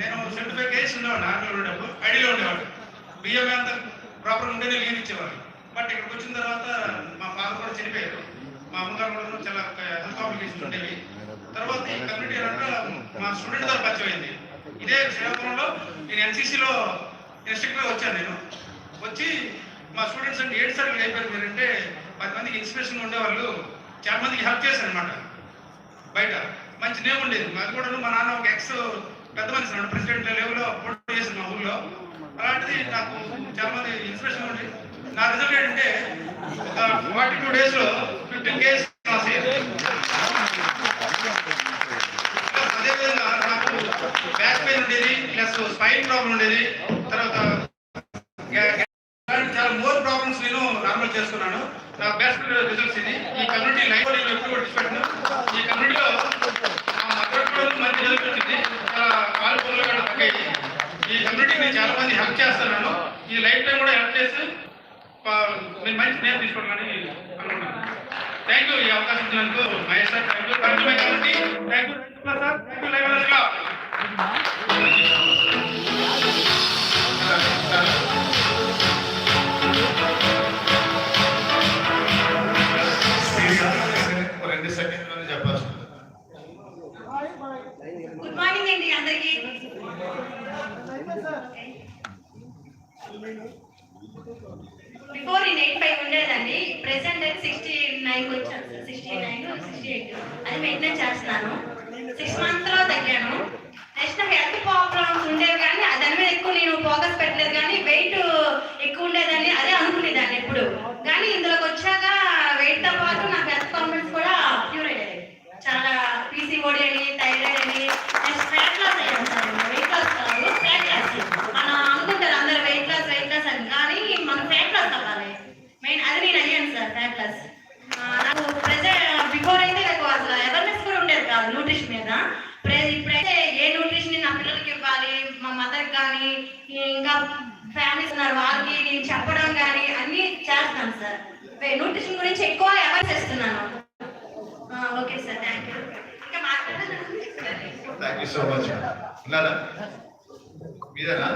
నేను seventy five kgs ఉండేవాడు ఐడిలో ఉండేవాడు బియ్యం అంతా ప్రాపర్ ఉండేది లీవ్ ఇచ్చేవాడు బట్ ఇక్కడికి వచ్చిన తర్వాత మా ఫాదర్ కూడా చనిపోయారు మా అమ్మగారు కూడా చాలా హెల్త్ కాంప్లికేషన్స్ ఉండేవి. తర్వాత ఈ కమ్యూనిటీ అంతా మా స్టూడెంట్ ద్వారా పరిచయం అయింది. ఇదే శ్రీకాకుళంలో నేను ఎన్సీసీలో ఇన్స్ట్రక్టర్గా వచ్చాను నేను. వచ్చి మా స్టూడెంట్స్ అంటే ఏడు సార్లు అయిపోయారు మీరంటే పది మందికి ఇన్స్పిరేషన్ ఉండేవాళ్ళు. చాలా మందికి హెల్ప్ చేశారు అనమాట బయట. మంచి నేమ్ ఉండేది. మాది కూడా మా నాన్న ఒక ఎక్స్ పెద్ద మనిషి ప్రెసిడెంట్ లెవెల్లో పోటీ చేసిన మా ఊళ్ళో అలాంటిది నాకు చాలా మంది ఇన్స్పిరేషన్ ఉంది. నా రిజల్ట్ ఏంటంటే ఒక ఫార్టీ టూ డేస్లో ఫిఫ్టీన్ కేస్ పాస్ అయ్యారు అదేవిధంగా నాకు బ్యాక్ పెయిన్ ఉండేది ప్లస్ స్పైన్ ప్రాబ్లం ఉండేది. తర్వాత చాలా మోర్ ప్రాబ్లమ్స్ నేను నార్మల్ చేసుకున్నాను. నా బెస్ట్ రిజల్ట్స్ ఇది. ఈ కమ్యూనిటీ లైఫ్ ఎప్పుడు ఈ కమ్యూనిటీ ఈ కమ్యూనిటీకి నేను చాలా మంది హెల్ప్ చేస్తున్నాను ఈ లైఫ్ టైం కూడా హెల్ప్ చేసి మీరు మంచి నేమ్ తీసుకోవాలని అనుకుంటున్నాను. థ్యాంక్ యూ ఈ అవకాశం ఇచ్చినందుకు Mahesh sir thank you thank you my community thank you sir thank you live రెండు సెకండ్లు గుడ్ మార్నింగ్ అండి అందరికీ. బిఫోర్ నేను ఎయిట్ ఫైవ్ ఉండేదండి. ప్రెసెంట్ అయితే సిక్స్టీ నైన్ వచ్చాను సిక్స్టీ నైన్ సిక్స్టీ ఎయిట్ అది మెయింటైన్ చేస్తున్నాను. సిక్స్ మంత్లో తగ్గాను. నెక్స్ట్ నాకు హెల్త్ ప్రాబ్లమ్స్ ఉండేవి కానీ దాని మీద ఎక్కువ నేను ఫోకస్ పెట్టలేదు కానీ వెయిట్ ఎక్కువ ఉండేదని అదే అనుకునేదాన్ని ఎప్పుడు. కానీ ఇందులోకి వచ్చాక వెయిట్తో పాటు నాకు హెల్త్ ప్రాబ్లమ్స్ కూడా క్యూర్ అయ్యాయి. చాలా పీసీఓడి అని అని సార్ ఫ్యాట్ నాకు ప్రెసెంట్ బిఫోర్ అయితే నాకు అసలు అవేర్నెస్ కూడా ఉండేది కాదు న్యూట్రిషన్ మీద. ఇప్పుడైతే ఏ న్యూట్రిషన్ నా పిల్లలకి ఇవ్వాలి మా మదర్ కానీ ఇంకా ఫ్యామిలీస్ ఉన్నారు వాళ్ళకి నేను చెప్పడం కానీ అన్నీ చేస్తాను సార్. న్యూట్రిషన్ గురించి ఎక్కువ అవేర్నెస్ చేస్తున్నాను. ఓకే సార్ థ్యాంక్ యూ ఇంకా మాట్లాడాలి థ్యాంక్ యూ సో మచ్ మీదేనా